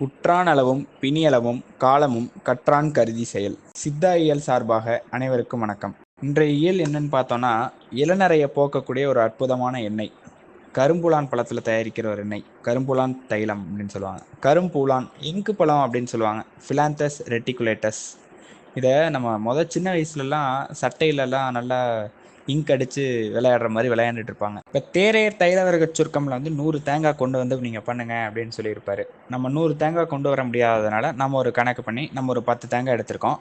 உற்றான் அளவும் பிணியளவும் காலமும் கற்றான் கருதி செயல். சித்தா இயல் சார்பாக அனைவருக்கும் வணக்கம். இன்றைய இயல் என்னன்னு பார்த்தோன்னா இளநறைய போக்கக்கூடிய ஒரு அற்புதமான எண்ணெய். கரும்புலான் பழத்தில் தயாரிக்கிற ஒரு எண்ணெய். கரும்புலான் தைலம் அப்படின்னு சொல்லுவாங்க. கரும்பூலான் இங்கு பழம் அப்படின்னு சொல்லுவாங்க. ஃபிலாந்தஸ் ரெட்டிகுலேட்டஸ் இதை நம்ம முத சின்ன வயசுலலாம் சட்டையிலலாம் நல்லா இங்க் அடித்து விளையாடுற மாதிரி விளையாண்டுட்டு இருப்பாங்க. இப்போ தேரையர் தைலவர்க சுருக்கமில் வந்து நூறு தேங்காய் கொண்டு வந்து நீங்கள் பண்ணுங்க அப்படின்னு சொல்லியிருப்பாரு. நம்ம நூறு தேங்காய் கொண்டு வர முடியாததுனால நம்ம ஒரு கணக்கு பண்ணி நம்ம ஒரு பத்து தேங்காய் எடுத்திருக்கோம்.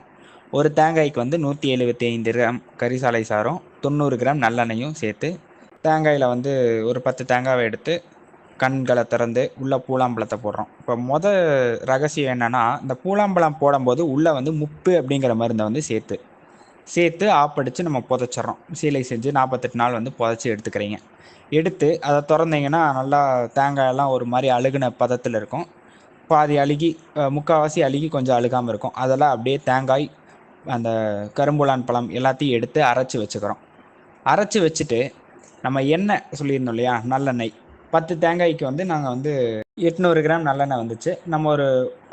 ஒரு தேங்காய்க்கு வந்து நூற்றி எழுபத்தி ஐந்து கிராம் கரிசாலை சாரும் தொண்ணூறு கிராம் நல்லெண்ணெயும் சேர்த்து தேங்காயில் வந்து ஒரு பத்து தேங்காவை எடுத்து கண்களை திறந்து உள்ளே பூலாம்பழத்தை போடுறோம். இப்போ மொதல் ரகசியம் என்னென்னா இந்த பூலாம்பழம் போடும்போது உள்ளே வந்து முப்பு அப்படிங்கிற மருந்தை வந்து சேர்த்து சேர்த்து ஆப்படித்து நம்ம புதைச்சிட்றோம். சீலை செஞ்சு நாற்பத்தெட்டு நாள் வந்து புதைச்சி எடுத்துக்கிறீங்க. எடுத்து அதை திறந்தீங்கன்னா நல்லா தேங்காயெல்லாம் ஒரு மாதிரி அழுகுன பதத்தில் இருக்கும். பாதி அழுகி முக்கால்வாசி அழுகி கொஞ்சம் அழுகாமல் இருக்கும். அதெல்லாம் அப்படியே தேங்காய் அந்த கரும்புலான் பழம் எல்லாத்தையும் எடுத்து அரைச்சி வச்சுக்கிறோம். அரைச்சி வச்சுட்டு நம்ம எண்ணெய் சொல்லியிருந்தோம் இல்லையா நல்லெண்ணெய். பத்து தேங்காய்க்கு வந்து நாங்கள் வந்து எட்நூறு கிராம் நல்லெண்ணெய் வந்துச்சு. நம்ம ஒரு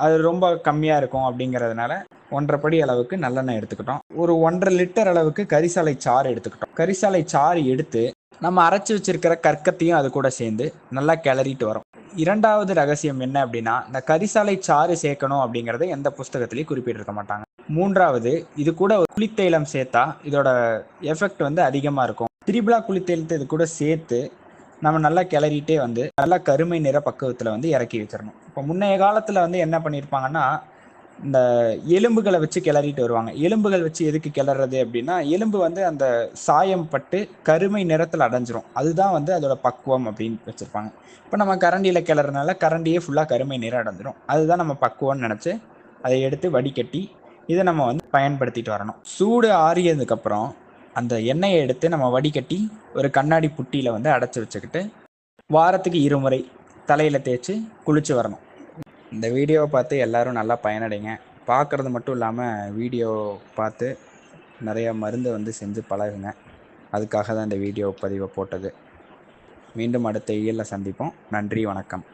அது ரொம்ப கம்மியாக இருக்கும் அப்படிங்கிறதுனால ஒன்றரை படி அளவுக்கு நல்லெண்ணெய் எடுத்துக்கிட்டோம். ஒரு ஒன்றரை லிட்டர் அளவுக்கு கரிசாலை சாறு எடுத்துக்கிட்டோம். கரிசாலை சாறு எடுத்து நம்ம அரைச்சி வச்சிருக்கிற கற்கத்தையும் அது கூட சேர்ந்து நல்லா கிளறிட்டு வரோம். இரண்டாவது ரகசியம் என்ன அப்படின்னா இந்த கரிசாலை சாறு சேர்க்கணும் அப்படிங்கிறத எந்த புஸ்தகத்திலையும் குறிப்பிட்டிருக்க மாட்டாங்க. மூன்றாவது இது கூட ஒரு குளித்தைலம் சேர்த்தா இதோட எஃபெக்ட் வந்து அதிகமாக இருக்கும். திரிபுலா குளித்தைலத்தை இது கூட சேர்த்து நம்ம நல்லா கிளறிட்டே வந்து நல்லா கருமை நிற பக்குவத்தில் வந்து இறக்கி வச்சிடணும் இப்போ முன்னைய காலத்தில் வந்து என்ன பண்ணியிருப்பாங்கன்னா இந்த எலும்புகளை வச்சு கிளறிட்டு வருவாங்க. எலும்புகள் வச்சு எதுக்கு கிளறது அப்படின்னா எலும்பு வந்து அந்த சாயம் பட்டு கருமை நிறத்தில் அடைஞ்சிரும். அதுதான் வந்து அதோட பக்குவம் அப்படின்னு வச்சுருப்பாங்க. இப்போ நம்ம கரண்டியில் கிளறனால கரண்டியே ஃபுல்லாக கருமை நிறம் அடைஞ்சிரும். அதுதான் நம்ம பக்குவம்னு நினச்சி அதை எடுத்து வடிகட்டி இதை நம்ம வந்து பயன்படுத்திட்டு வரணும். சூடு ஆறியதுக்கப்புறம் அந்த எண்ணெயை எடுத்து நம்ம வடிகட்டி ஒரு கண்ணாடி புட்டியில் வந்து அடைச்சி வச்சுக்கிட்டு வாரத்துக்கு இருமுறை தலையில் தேய்ச்சி குளிச்சு வரணும். இந்த வீடியோவை பார்த்து எல்லோரும் நல்லா பயனடைங்க. பார்க்குறது மட்டும் இல்லாமல் வீடியோ பார்த்து நிறைய மருந்து வந்து செஞ்சு பழகுங்க. அதுக்காக தான் இந்த வீடியோ பதிவை போட்டது. மீண்டும் அடுத்த இயலில் சந்திப்போம். நன்றி வணக்கம்.